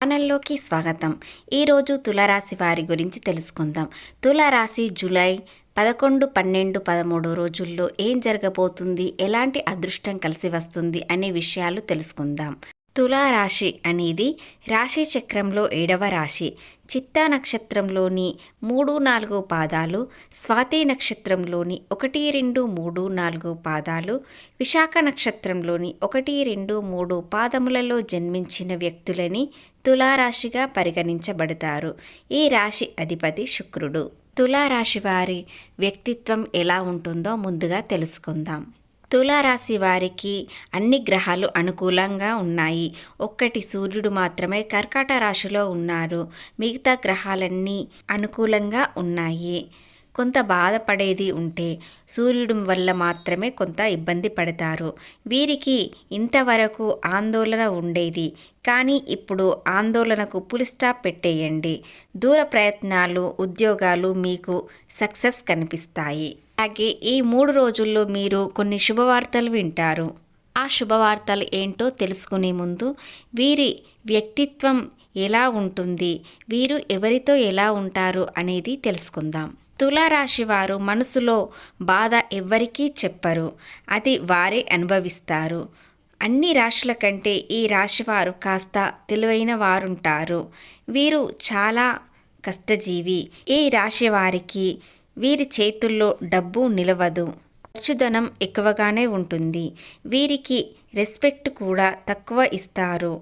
ఛానల్లోకి స్వాగతం. ఈరోజు తులారాశి వారి గురించి తెలుసుకుందాం. తులారాశి జూలై పదకొండు పన్నెండు పదమూడు రోజుల్లో ఏం జరగబోతుంది? ఎలాంటి అదృష్టం కలిసి వస్తుంది? అనే విషయాలు తెలుసుకుందాం. తులారాశి అనేది రాశి చక్రంలో ఏడవ రాశి. చిత్తా నక్షత్రంలోని మూడు నాలుగు పాదాలు స్వాతి నక్షత్రంలోని ఒకటి రెండు మూడు నాలుగు పాదాలు విశాఖ నక్షత్రంలోని ఒకటి రెండు మూడు పాదములలో జన్మించిన వ్యక్తులని తులారాశిగా పరిగణించబడతారు. ఈ రాశి అధిపతి శుక్రుడు. తులారాశి వారి వ్యక్తిత్వం ఎలా ఉంటుందో ముందుగా తెలుసుకుందాం. తులారాశి వారికి అన్ని గ్రహాలు అనుకూలంగా ఉన్నాయి. ఒక్కటి సూర్యుడు మాత్రమే కర్కాట రాశిలో ఉన్నారు. మిగతా గ్రహాలన్నీ అనుకూలంగా ఉన్నాయి. కొంత బాధపడేది ఉంటే సూర్యుడు వల్ల మాత్రమే కొంత ఇబ్బంది పడతారు. వీరికి ఇంతవరకు ఆందోళన ఉండేది. కానీ ఇప్పుడు ఆందోళనకు పులి స్టాప్ పెట్టేయండి. దూర ప్రయత్నాలు ఉద్యోగాలు మీకు సక్సెస్ కనిపిస్తాయి. అలాగే ఈ మూడు రోజుల్లో మీరు కొన్ని శుభవార్తలు వింటారు. ఆ శుభవార్తలు ఏంటో తెలుసుకునే ముందు వీరి వ్యక్తిత్వం ఎలా ఉంటుంది వీరు ఎవరితో ఎలా ఉంటారు అనేది తెలుసుకుందాం. తులారాశి వారు మనసులో బాధ ఎవ్వరికీ చెప్పరు అది వారే అనుభవిస్తారు. అన్ని రాశుల కంటే ఈ రాశివారు కాస్త తెలివైన వారుంటారు. వీరు చాలా కష్టజీవి. ఈ రాశి వారికి వీరి చేతుల్లో డబ్బు నిలవదు. ఖర్చుధనం ఎక్కువగానే ఉంటుంది. వీరికి రెస్పెక్ట్ కూడా తక్కువ ఇస్తారు.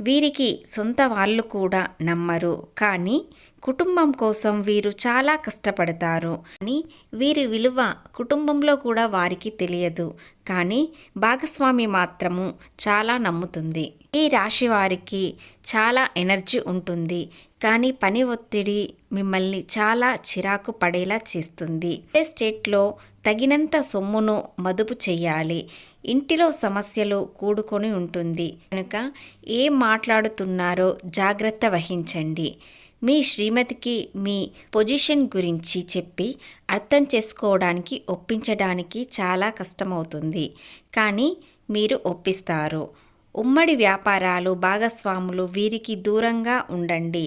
వీరికి సొంత వాళ్ళు కూడా నమ్మరు. కానీ కుటుంబం కోసం వీరు చాలా కష్టపడతారు. అని వీరి విలువ కుటుంబంలో కూడా వారికి తెలియదు. కానీ భాగస్వామి మాత్రము చాలా నమ్ముతుంది. ఈ రాశి వారికి చాలా ఎనర్జీ ఉంటుంది. కానీ పని ఒత్తిడి మిమ్మల్ని చాలా చిరాకు పడేలా చేస్తుంది. స్టేట్లో తగినంత సొమ్మును మదుపు చేయాలి. ఇంటిలో సమస్యలు కూడుకొని ఉంటుంది. కనుక ఏం మాట్లాడుతున్నారో జాగ్రత్త వహించండి. మీ శ్రీమతికి మీ పొజిషన్ గురించి చెప్పి అర్థం చేసుకోవడానికి ఒప్పించడానికి చాలా కష్టమవుతుంది. కానీ మీరు ఒప్పిస్తారు. ఉమ్మడి వ్యాపారాలు భాగస్వాములు వీరికి దూరంగా ఉండండి.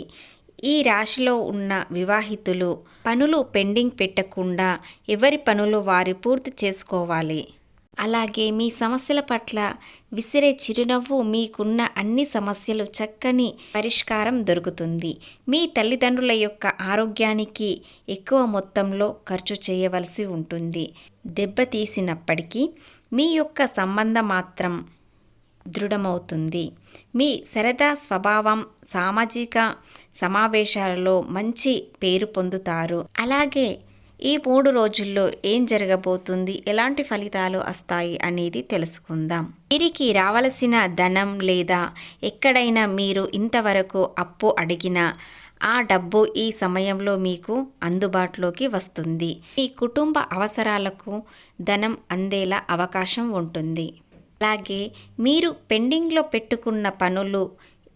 ఈ రాశిలో ఉన్న వివాహితులు పనులు పెండింగ్ పెట్టకుండా ఎవరి పనులు వారు పూర్తి చేసుకోవాలి. అలాగే మీ సమస్యల పట్ల విసిరే చిరునవ్వు మీకున్న అన్ని సమస్యలు చక్కని పరిష్కారం దొరుకుతుంది. మీ తల్లిదండ్రుల యొక్క ఆరోగ్యానికి ఎక్కువ మొత్తంలో ఖర్చు చేయవలసి ఉంటుంది. దెబ్బతీసినప్పటికీ మీ యొక్క సంబంధం మాత్రం దృఢమవుతుంది. మీ సరదా స్వభావం సామాజిక సమావేశాలలో మంచి పేరు పొందుతారు. అలాగే ఈ మూడు రోజుల్లో ఏం జరగబోతుంది? ఎలాంటి ఫలితాలు వస్తాయి అనేది తెలుసుకుందాం. వీరికి రావలసిన ధనం లేదా ఎక్కడైనా మీరు ఇంతవరకు అప్పు అడిగినా ఆ డబ్బు ఈ సమయంలో మీకు అందుబాటులోకి వస్తుంది. మీ కుటుంబ అవసరాలకు ధనం అందేలా అవకాశం ఉంటుంది. అలాగే మీరు పెండింగ్లో పెట్టుకున్న పనులు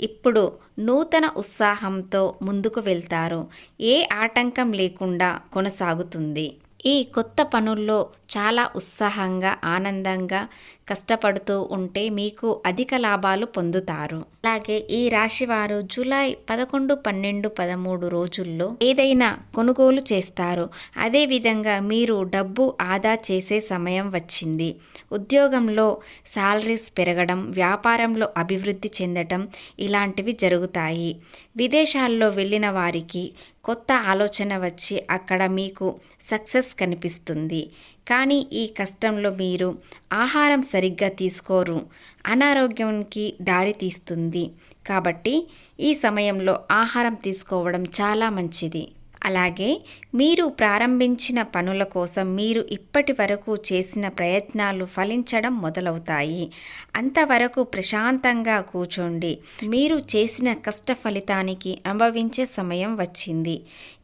ఇప్పుడు నూతన ఉత్సాహంతో ముందుకు వెళ్తారు. ఏ ఆటంకం లేకుండా కొనసాగుతుంది. ఈ కొత్త పనుల్లో చాలా ఉత్సాహంగా ఆనందంగా కష్టపడుతూ ఉంటే మీకు అధిక లాభాలు పొందుతారు. అలాగే ఈ రాశి వారు జూలై పదకొండు పన్నెండు పదమూడు రోజుల్లో ఏదైనా కొనుగోలు చేస్తారు. అదేవిధంగా మీరు డబ్బు ఆదా చేసే సమయం వచ్చింది. ఉద్యోగంలో శాలరీస్ పెరగడం వ్యాపారంలో అభివృద్ధి చెందడం ఇలాంటివి జరుగుతాయి. విదేశాల్లో వెళ్ళిన వారికి కొత్త ఆలోచన వచ్చి అక్కడ మీకు సక్సెస్ కనిపిస్తుంది. కానీ ఈ కష్టంలో మీరు ఆహారం సరిగ్గా తీసుకోరు. అనారోగ్యానికి దారి తీస్తుంది. కాబట్టి ఈ సమయంలో ఆహారం తీసుకోవడం చాలా మంచిది. అలాగే మీరు ప్రారంభించిన పనుల కోసం మీరు ఇప్పటి వరకు చేసిన ప్రయత్నాలు ఫలించడం మొదలవుతాయి. అంతవరకు ప్రశాంతంగా కూర్చోండి. మీరు చేసిన కష్ట ఫలితానికి అనుభవించే సమయం వచ్చింది.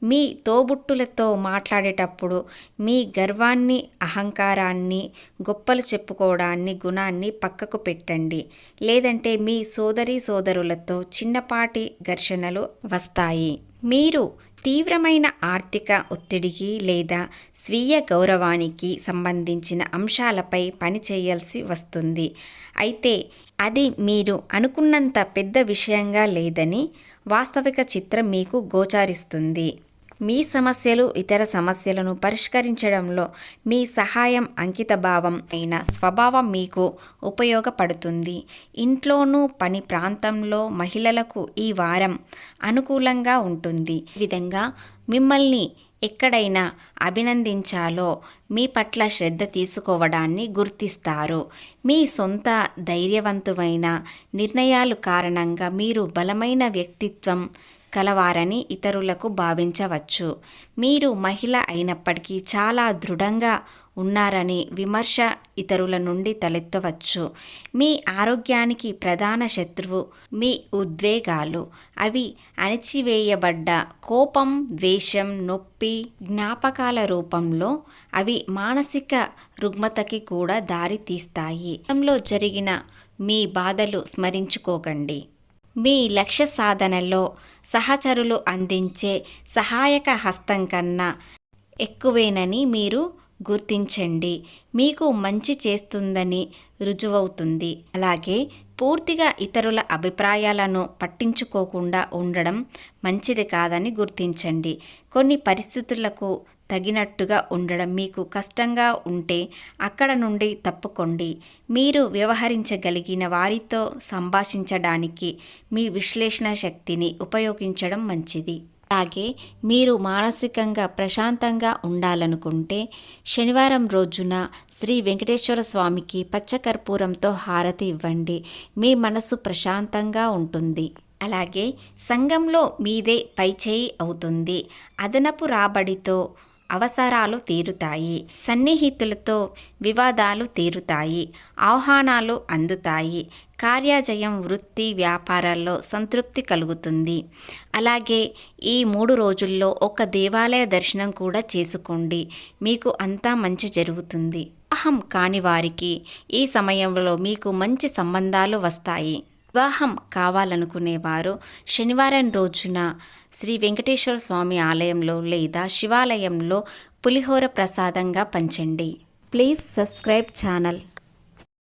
మీ తోబుట్టులతో మాట్లాడేటప్పుడు మీ గర్వాన్ని అహంకారాన్ని గొప్పలు చెప్పుకోవడాన్ని గుణాన్ని పక్కకు పెట్టండి. లేదంటే మీ సోదరి సోదరులతో చిన్నపాటి ఘర్షణలు వస్తాయి. మీరు తీవ్రమైన ఆర్థిక ఒత్తిడికి లేదా స్వీయ గౌరవానికి సంబంధించిన అంశాలపై పనిచేయాల్సి వస్తుంది. అయితే అది మీరు అనుకున్నంత పెద్ద విషయంగా లేదని వాస్తవిక చిత్రం మీకు గోచారిస్తుంది. మీ సమస్యలు ఇతర సమస్యలను పరిష్కరించడంలో మీ సహాయం అంకితభావం అయిన స్వభావం మీకు ఉపయోగపడుతుంది. ఇంట్లోనూ పని ప్రాంతంలో మహిళలకు ఈ వారం అనుకూలంగా ఉంటుంది. ఈ విధంగా మిమ్మల్ని ఎక్కడైనా అభినందించాలో మీ పట్ల శ్రద్ధ తీసుకోవడాన్ని గుర్తిస్తారు. మీ సొంత ధైర్యవంతమైన నిర్ణయాలు కారణంగా మీరు బలమైన వ్యక్తిత్వం కలవారని ఇతరులకు భావించవచ్చు. మీరు మహిళ అయినప్పటికీ చాలా దృఢంగా ఉన్నారని విమర్శ ఇతరుల నుండి తలెత్తవచ్చు. మీ ఆరోగ్యానికి ప్రధాన శత్రువు మీ ఉద్వేగాలు. అవి అణచివేయబడ్డ కోపం ద్వేషం నొప్పి జ్ఞాపకాల రూపంలో అవి మానసిక రుగ్మతకి కూడా దారి తీస్తాయి గతంలో జరిగిన మీ బాధలు స్మరించుకోకండి. మీ లక్ష్య సాధనలో సహచరులు అందించే సహాయక హస్తం కన్నా ఎక్కువేనని మీరు గుర్తించండి. మీకు మంచి చేస్తుందని రుజువవుతుంది. అలాగే పూర్తిగా ఇతరుల అభిప్రాయాలను పట్టించుకోకుండా ఉండడం మంచిది కాదని గుర్తించండి. కొన్ని పరిస్థితులకు తగినట్టుగా ఉండడం మీకు కష్టంగా ఉంటే అక్కడ నుండి తప్పుకోండి. మీరు వ్యవహరించగలిగిన వారితో సంభాషించడానికి మీ విశ్లేషణ శక్తిని ఉపయోగించడం మంచిది. అలాగే మీరు మానసికంగా ప్రశాంతంగా ఉండాలనుకుంటే శనివారం రోజున శ్రీ వెంకటేశ్వర స్వామికి పచ్చకర్పూరంతో హారతి ఇవ్వండి. మీ మనసు ప్రశాంతంగా ఉంటుంది. అలాగే సంఘంలో మీదే పైచేయి అవుతుంది. అదనపు రాబడితో అవసరాలు తీరుతాయి. సన్నిహితులతో వివాదాలు తీరుతాయి. ఆహ్వానాలు అందుతాయి. కార్యాజయం వృత్తి వ్యాపారాల్లో సంతృప్తి కలుగుతుంది. అలాగే ఈ మూడు రోజుల్లో ఒక దేవాలయ దర్శనం కూడా చేసుకోండి. మీకు అంతా మంచి జరుగుతుంది. అహం కాని వారికి ఈ సమయంలో మీకు మంచి సంబంధాలు వస్తాయి. వివాహం కావాలనుకునేవారు. శనివారం రోజున శ్రీ వెంకటేశ్వర స్వామి ఆలయంలో లేదా శివాలయంలో పులిహోర ప్రసాదంగా పంచండి. Please subscribe channel.